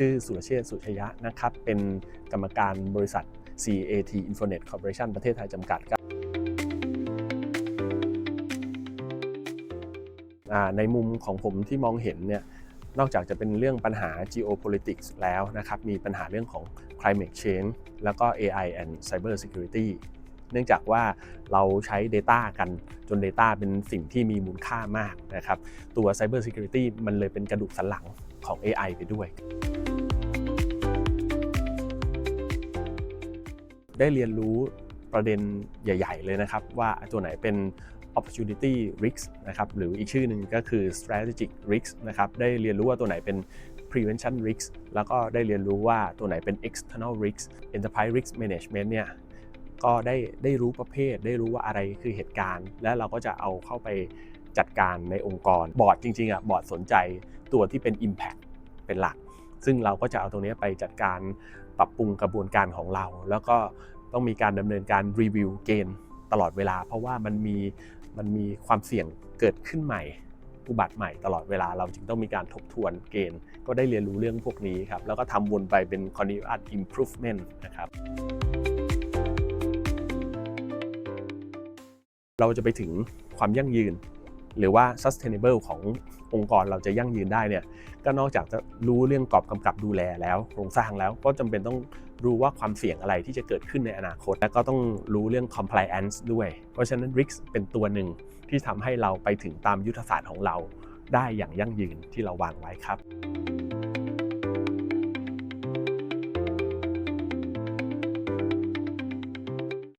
ชื่อสุรเชษฐ์สุชยะนะครับ เป็นกรรมการบริษัท CAT Infonet Corporation ประเทศไทยจำกัดครับในมุมของผมที่มองเห็นเนี่ยนอกจากจะเป็นเรื่องปัญหา geopolitics แล้วนะครับ มีปัญหาเรื่องของ climate change แล้วก็ AI and cyber security เนื่องจากว่าเราใช้ Data กันจน Data เป็นสิ่งที่มีมูลค่ามากนะครับ ตัว Cyber Security มันเลยเป็นกระดูกสันหลังของ AI ไปด้วย ได้เรียนรู้ประเด็นใหญ่ ๆ เลยนะครับ ว่าตัวไหนเป็น opportunity risk นะครับหรืออีกชื่อหนึ่งก็คือ strategic risk นะครับได้เรียนรู้ว่าตัวไหนเป็น prevention risk แล้วก็ได้เรียนรู้ว่าตัวไหนเป็น external risk enterprise risk management เนี่ยก็ได้ได้รู้ประเภท ได้รู้ว่าอะไรคือเหตุการณ์ และเราก็จะเอาเข้าไปจัดการในองค์กรบอร์ดจริงๆอะบอร์ดสนใจตัวที่เป็น impact เป็นหลัก ซึ่งเราก็จะเอาตรงนี้ไปจัดการปรับปรุงกระบวนการของเรา แล้วก็ต้องมีการดำเนินการรีวิวเกณฑ์ตลอดเวลา เพราะว่ามันมีมันมีความเสี่ยงเกิดขึ้นใหม่ อุบัติใหม่ตลอดเวลาเราจึงต้องมีการทบทวนเกณฑ์ ก็ได้เรียนรู้เรื่องพวกนี้ครับแล้วก็ทำวนไปเป็น continuous improvement นะครับเราจะไปถึงความยั่งยืน หรือว่า sustainable ขององค์กรเราจะยั่งยืนได้เนี่ยก็นอกจากจะรู้เรื่องกรอบกำกับดูแลแล้วโครงสร้างแล้วก็จำเป็นต้องรู้ว่าความเสี่ยงอะไรที่จะเกิดขึ้นในอนาคต และก็ต้องรู้เรื่อง compliance ด้วย เพราะฉะนั้น risk เป็นตัวหนึ่งที่ทำให้เราไปถึงตามยุทธศาสตร์ของเราได้อย่างยั่งยืนที่เราวางไว้ครับ